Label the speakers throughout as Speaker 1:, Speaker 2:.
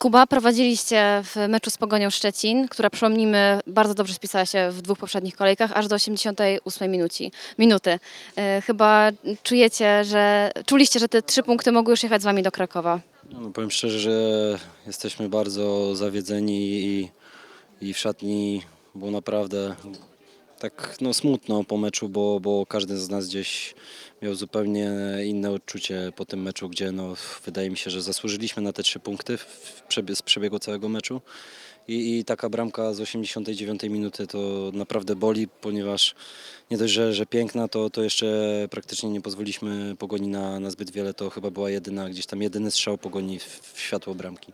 Speaker 1: Kuba, prowadziliście w meczu z Pogonią Szczecin, która przypomnijmy bardzo dobrze spisała się w dwóch poprzednich kolejkach, aż do 88 minuci, minuty. E, Chyba czujecie, że czuliście, że te trzy punkty mogły już jechać z wami do Krakowa.
Speaker 2: No, powiem szczerze, że jesteśmy bardzo zawiedzeni i, i w szatni było naprawdę tak no, smutno po meczu, bo, bo każdy z nas gdzieś miał zupełnie inne odczucie po tym meczu, gdzie no, wydaje mi się, że zasłużyliśmy na te trzy punkty w przebie- z przebiegu całego meczu. I, I taka bramka z 89 minuty to naprawdę boli, ponieważ nie dość, że, że piękna, to, to jeszcze praktycznie nie pozwoliliśmy pogoni na, na zbyt wiele. To chyba była jedyna, gdzieś tam jedyny strzał pogoni w, w światło bramki.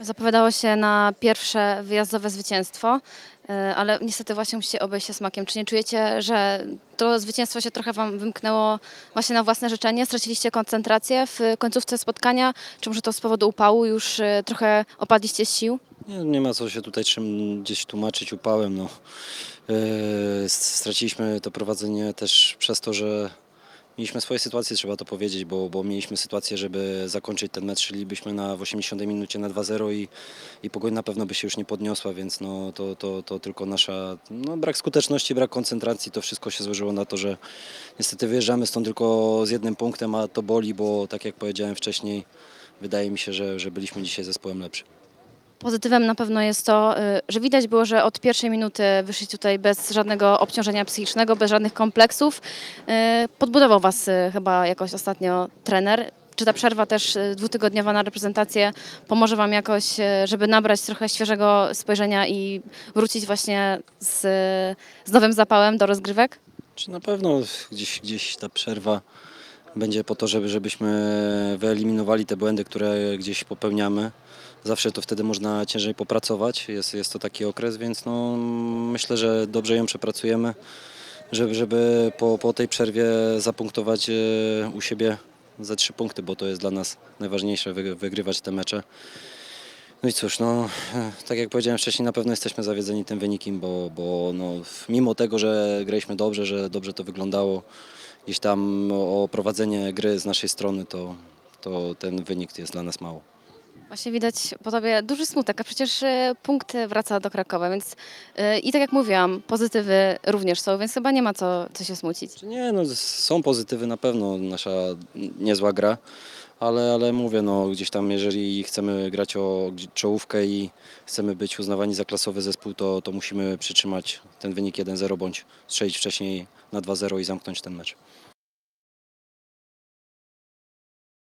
Speaker 1: Zapowiadało się na pierwsze wyjazdowe zwycięstwo, e, ale niestety właśnie musicie obejść się smakiem. Czy nie czujecie, że to zwycięstwo się trochę wam wymknęło właśnie na własne życzenie? Straciliście koncentrację w końcówce spotkania? Czy może to z powodu upału już e, trochę opadliście z sił?
Speaker 2: Nie, nie ma co się tutaj czym gdzieś tłumaczyć upałem. No. Yy, straciliśmy to prowadzenie też przez to, że mieliśmy swoje sytuacje, trzeba to powiedzieć, bo, bo mieliśmy sytuację, żeby zakończyć ten mecz, szlibyśmy na w 80 minucie na 2-0 i, i Pogoń na pewno by się już nie podniosła, więc no, to, to, to tylko nasza no, brak skuteczności, brak koncentracji, to wszystko się złożyło na to, że niestety wyjeżdżamy stąd tylko z jednym punktem, a to boli, bo tak jak powiedziałem wcześniej, wydaje mi się, że, że byliśmy dzisiaj zespołem lepszym.
Speaker 1: Pozytywem na pewno jest to, y, że widać było, że od pierwszej minuty wyszli tutaj bez żadnego obciążenia psychicznego, bez żadnych kompleksów. Y, Podbudował Was y, chyba jakoś ostatnio trener. Czy ta przerwa też dwutygodniowa na reprezentację pomoże Wam jakoś, żeby nabrać trochę świeżego spojrzenia i wrócić właśnie z, z nowym zapałem do rozgrywek?
Speaker 2: Czy na pewno gdzieś, gdzieś ta przerwa będzie po to, żeby, żebyśmy wyeliminowali te błędy, które gdzieś popełniamy. Zawsze to wtedy można ciężej popracować, jest, jest to taki okres, więc no, myślę, że dobrze ją przepracujemy, żeby, żeby po, po tej przerwie zapunktować e, u siebie ze trzy punkty, bo to jest dla nas najważniejsze, wy- wygrywać te mecze. No i cóż, no, tak jak powiedziałem wcześniej, na pewno jesteśmy zawiedzeni tym wynikiem, bo, bo no, mimo tego, że graliśmy dobrze, że dobrze to wyglądało, gdzieś tam o prowadzenie gry z naszej strony, to, to ten wynik jest dla nas mało.
Speaker 1: Właśnie widać po Tobie duży smutek, a przecież y, punkt wraca do Krakowa, więc y, i tak jak mówiłam, pozytywy również są, więc chyba nie ma co, co się smucić.
Speaker 2: Nie, no, są pozytywy na pewno, nasza niezła gra, ale, ale mówię, no, gdzieś tam jeżeli chcemy grać o czołówkę i chcemy być uznawani za klasowy zespół, to, to musimy przytrzymać ten wynik 1-0 bądź strzelić wcześniej na 2-0 i zamknąć ten mecz.